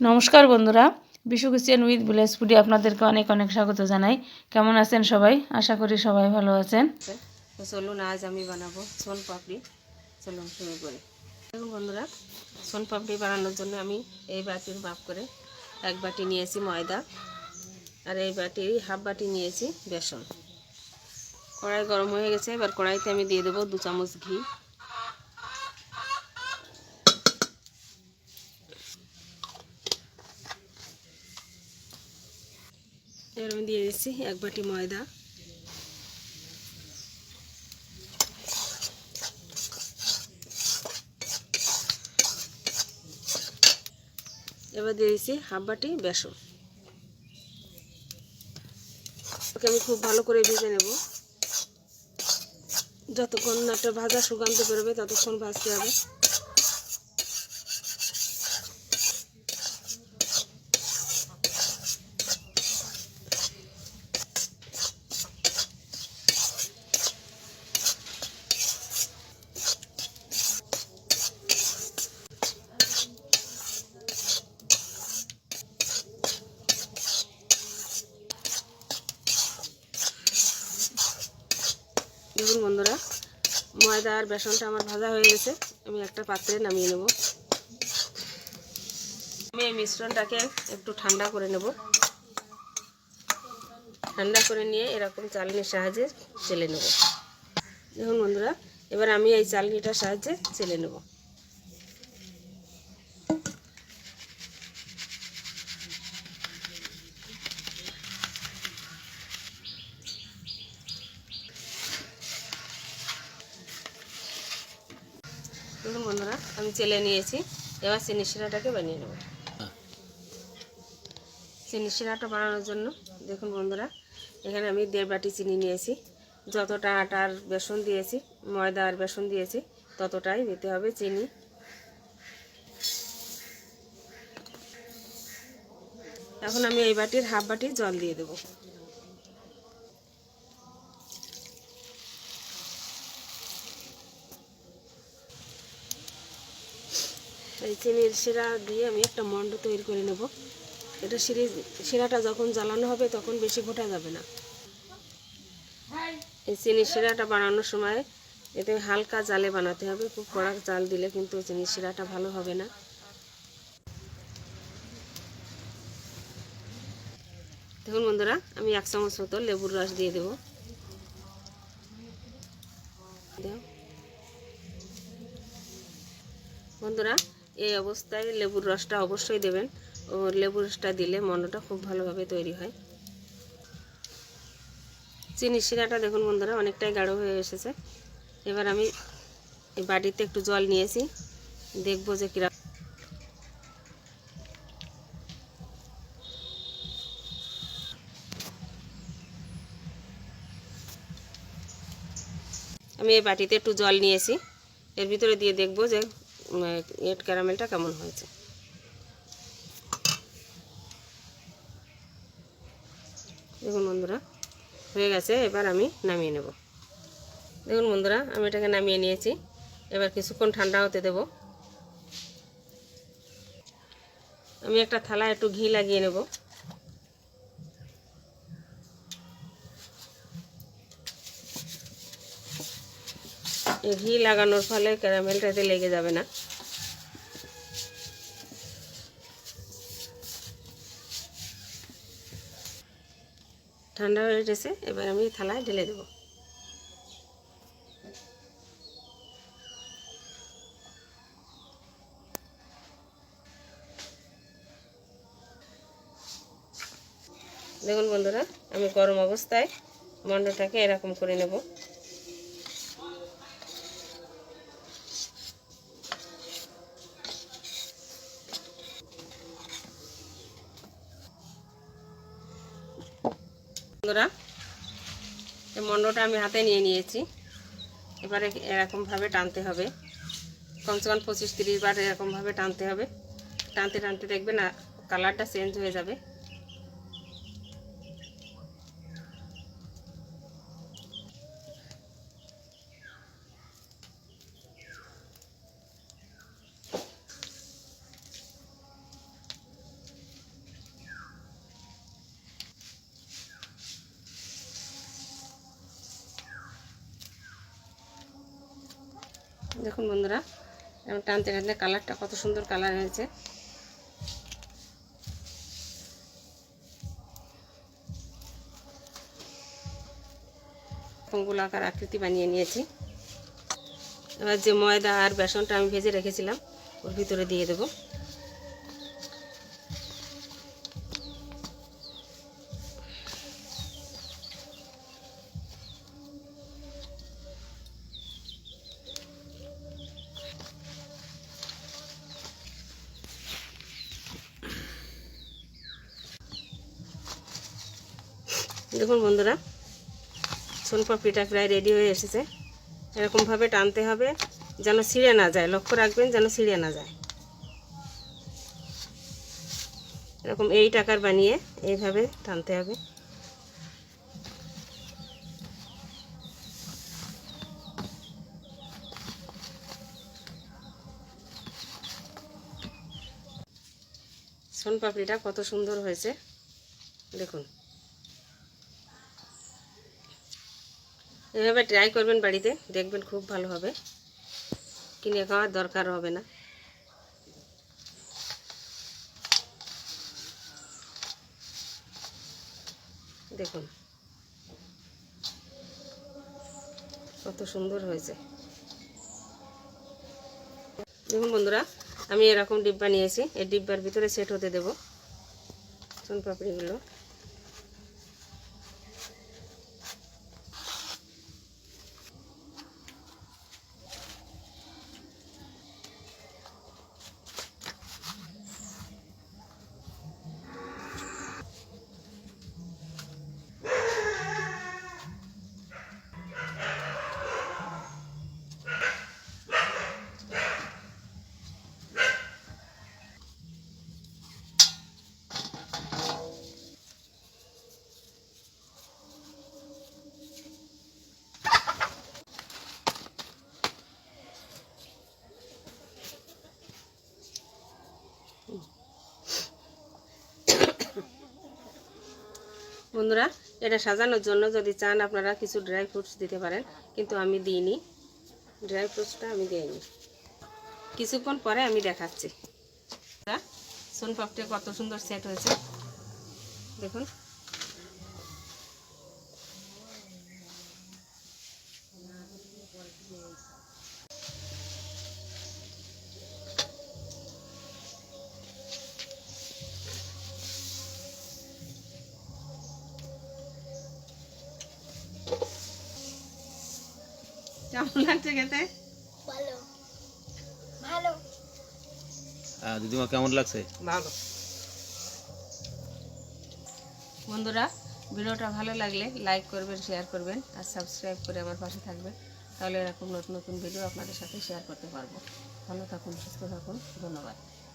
নমস্কার বন্ধুরা, Bishu kitchen with village foodie আপনাদেরকে অনেক অনেক স্বাগত জানাই। কেমন আছেন সবাই? আশা করি সবাই ভালো আছেন। চলুন, আজ আমি বানাবো সোন পাপড়ি। চলুন, শুরু করি। দেখুন বন্ধুরা, সোন পাপড়ি বানানোর জন্য আমি এই বাটির মাপ করে এক বাটি নিয়েছি ময়দা আর এই বাটির হাফ বাটি নিয়েছি বেসন। কড়াই গরম হয়ে গেছে, এবার কড়াইতে আমি দিয়ে দেবো দু চামচ ঘি। এবার আমি দিয়ে দিচ্ছি এক বাটি ময়দা। এবার দিয়ে দিচ্ছি হাফ বাটি বেসন। ওকে আমি খুব ভালো করে ভেজে নেব। যতক্ষণ একটা ভাজা সুগন্ধ বেরোবে ততক্ষণ ভাজতে হবে। দেখুন বন্ধুরা, ময়দা আর বেসনটা আমার ভাজা হয়ে গেছে। আমি একটা পাত্রে নামিয়ে নেব। আমি এই মিশ্রণটাকে একটু ঠান্ডা করে নেব। ঠান্ডা করে নিয়ে এরকম চালনির সাহায্যে চেলে নেব। দেখুন বন্ধুরা, এবার আমি এই চালনিটার সাহায্যে চেলে নেব। দেখুন বন্ধুরা আমি চেলে নিয়েছি। এবার চিনি শিরাটাকে বানিয়ে নেব। চিনি শিরাটা বানানোর জন্য দেখুন বন্ধুরা এখানে আমি দেড় বাটি চিনি নিয়েছি। যতটা আটার বেসন দিয়েছি ময়দা আর বেসন দিয়েছি ততটাই দিতে হবে চিনি। এখন আমি এই বাটির হাফ বাটি জল দিয়ে দেবো। এই চিনির শিরা দিয়ে আমি একটা মন্ড তৈরি করে নেব। এটা শিরি, শিরাটা যখন জ্বালানো হবে তখন বেশি ঘোটা যাবে না। এই চিনির শিরাটা বানানোর সময় এতে হালকা জালে বানাতে হবে, খুব কড়া জাল দিলে কিন্তু চিনির শিরাটা ভালো হবে না। দেখুন বন্ধুরা, আমি এক চামচ মতো লেবুর রস দিয়ে দেবো। বন্ধুরা এই অবস্থায় লেবুর রসটা অবশ্যই দেবেন। ও লেবুর রসটা দিলে মন্ডটা খুব ভালোভাবে তৈরি হয়। চিনি শিরাটা দেখুন বন্ধুরা, অনেকটাই গাঢ় হয়ে এসেছে। এবার আমি এই বাটিতে একটু জল নিয়েছি, দেখব যে কিরা আমি এই বাটিতে একটু জল নিয়েছি। এর ভিতরে দিয়ে দেখব যে এট ক্যারামেলটা কেমন হয়েছে? দেখুন বন্ধুরা, হয়ে গেছে, এবার আমি নামিয়ে নেব। দেখুন বন্ধুরা, আমি এটাকে নামিয়ে নিয়েছি। এবার কিছুক্ষণ ঠান্ডা হতে দেব। আমি একটা থালা একটু ঘি লাগিয়ে নেব। ঘি লাগানোর ফলে ক্যারামেলটাতে লেগে যাবে না। ঠান্ডা হয়ে গেছে, এবার আমি থালায় ঢেলে দেব। দেখুন বন্ধুরা, আমি গরম অবস্থায় মন্ডটাকে এরকম করে নেব। বন্ধুরা, এই আমি হাতে নিয়ে নিয়েছি। এবারে এরকমভাবে টানতে হবে। কমসে কম পঁচিশ তিরিশ বার এরকমভাবে টানতে হবে। টানতে টানতে দেখবে না কালারটা চেঞ্জ হয়ে যাবে। দেখুন বন্ধুরা এবং টানতে টানতে কালারটা কত সুন্দর কালার হয়েছে। গোলাকার আকৃতি বানিয়ে নিয়েছি। এবার যে ময়দা আর বেসনটা আমি ভেজে রেখেছিলাম, ওর ভিতরে দিয়ে দেবো। দেখুন বন্ধুরা সোনপাপড়িটা প্রায় রেডি হয়ে এসেছে। এরকমভাবে টানতে হবে যেন ছিঁড়ে না যায়। লক্ষ্য রাখবেন যেন ছিঁড়ে না যায়। এরকম এই টাকার বানিয়ে এইভাবে টানতে হবে। সোনপাপড়িটা কত সুন্দর হয়েছে। দেখুন। এভাবে ট্রাই করবেন বাড়িতে, দেখবেন খুব ভালো হবে। কিনে খাওয়ার দরকার হবে না। দেখুন। কত সুন্দর হয়েছে। দেখুন বন্ধুরা, আমি এরকম ডিব্বা নিয়েছি। এই ডিব্বার ভিতরে সেট হতে দেবো। সোনপাপড়িগুলো বন্ধুরা, এটা সাজানোর জন্য যদি চান আপনারা কিছু ড্রাই ফ্রুটস দিতে পারেন, কিন্তু আমি দিইনি। ড্রাই ফ্রুটসটা আমি দিইনি। কিছুক্ষণ পরে আমি দেখাচ্ছি। সোনপাপটা কত সুন্দর সেট হয়েছে। দেখুন। কেমন লাগছে খেতে? ভালো। ভালো। দিদিমা কেমন লাগছে? ভালো। বন্ধুরা ভিডিওটা ভালো লাগলে লাইক করবেন শেয়ার করবেন আর সাবস্ক্রাইব করে আমার পাশে থাকবেন। তাহলে এরকম নতুন নতুন ভিডিও আপনাদের সাথে শেয়ার করতে পারব। ভালো থাকুন সুস্থ থাকুন। ধন্যবাদ।